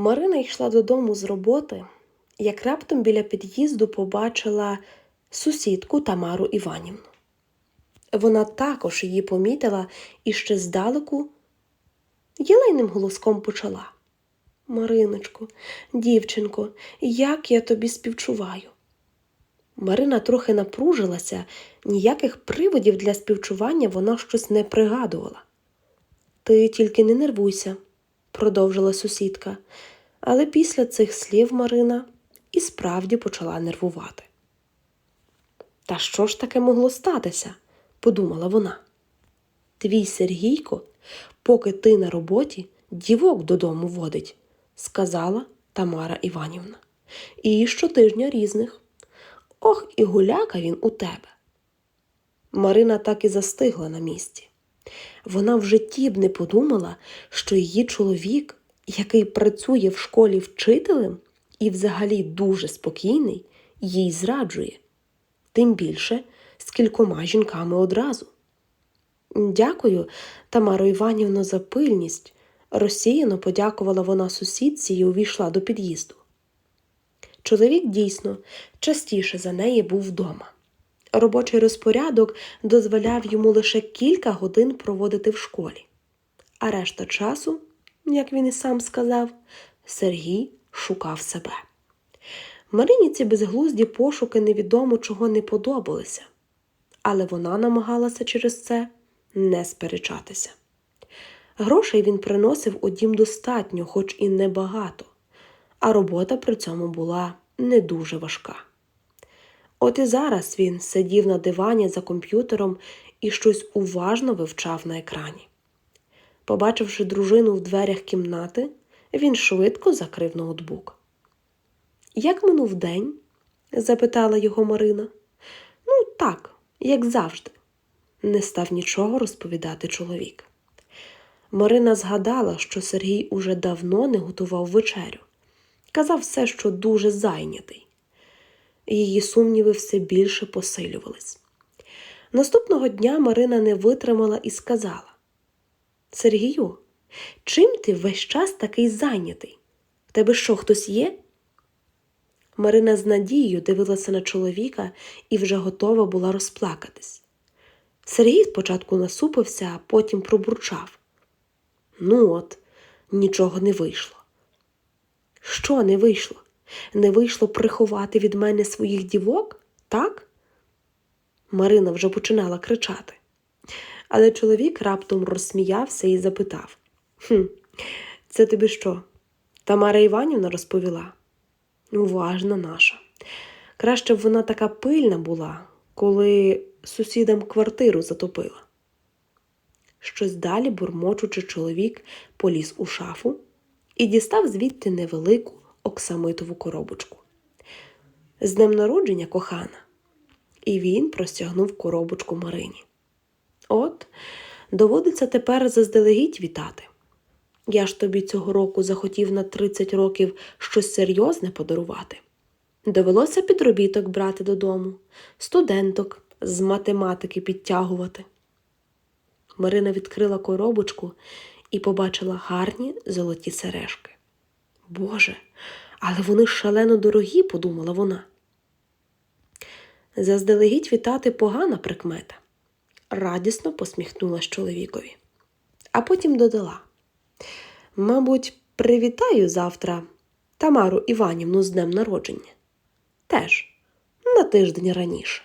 Марина йшла додому з роботи, як раптом біля під'їзду побачила сусідку Тамару Іванівну. Вона також її помітила і ще здалеку єлейним голоском почала. Мариночко, дівчинко, як я тобі співчуваю. Марина трохи напружилася, ніяких приводів для співчування вона щось не пригадувала. Ти тільки не нервуйся, продовжила сусідка, але після цих слів Марина і справді почала нервувати. Та що ж таке могло статися? подумала вона. Твій Сергійко, поки ти на роботі, дівок додому водить, сказала Тамара Іванівна. І щотижня різних. Ох, і гуляка він у тебе. Марина так і застигла на місці. Вона в житті б не подумала, що її чоловік, який працює в школі вчителем і взагалі дуже спокійний, їй зраджує, тим більше з кількома жінками одразу. Дякую, Тамаро Іванівно, за пильність. Розсіяно подякувала вона сусідці і увійшла до під'їзду. Чоловік дійсно частіше за неї був вдома. Робочий розпорядок дозволяв йому лише кілька годин проводити в школі, а решта часу, як він і сам сказав, Сергій шукав себе. Марині ці безглузді пошуки невідомо чого не подобалися, але вона намагалася через це не сперечатися. Грошей він приносив у дім достатньо, хоч і небагато, а робота при цьому була не дуже важка. От і зараз він сидів на дивані за комп'ютером і щось уважно вивчав на екрані. Побачивши дружину в дверях кімнати, він швидко закрив ноутбук. Як минув день? запитала його Марина. Ну, так, як завжди, не став нічого розповідати чоловік. Марина згадала, що Сергій уже давно не готував вечерю. Казав все, що дуже зайнятий. Її сумніви все більше посилювались. Наступного дня Марина не витримала і сказала: Сергію, чим ти весь час такий зайнятий? В тебе що, хтось є? Марина з надією дивилася на чоловіка і вже готова була розплакатись. Сергій спочатку насупився, а потім пробурчав. Ну от, нічого не вийшло. Що не вийшло? Не вийшло приховати від мене своїх дівок, так? Марина вже починала кричати. Але чоловік раптом розсміявся і запитав: «Хм, Це тобі що? Тамара Іванівна розповіла? Уважна наша. Краще б вона така пильна була, коли сусідам квартиру затопила. Щось далі, бурмочучи, чоловік поліз у шафу і дістав звідти невелику оксамитову коробочку. З днем народження кохана. І він простягнув коробочку Марині. От, доводиться тепер заздалегідь вітати. Я ж тобі цього року захотів на 30 років щось серйозне подарувати. Довелося підробіток брати додому, студенток з математики підтягувати. Марина відкрила коробочку і побачила гарні золоті сережки. Боже, але вони шалено дорогі, подумала вона. Заздалегідь вітати погана прикмета, радісно посміхнулась чоловікові, а потім додала: Мабуть, привітаю завтра Тамару Іванівну з днем народження. Теж на тиждень раніше.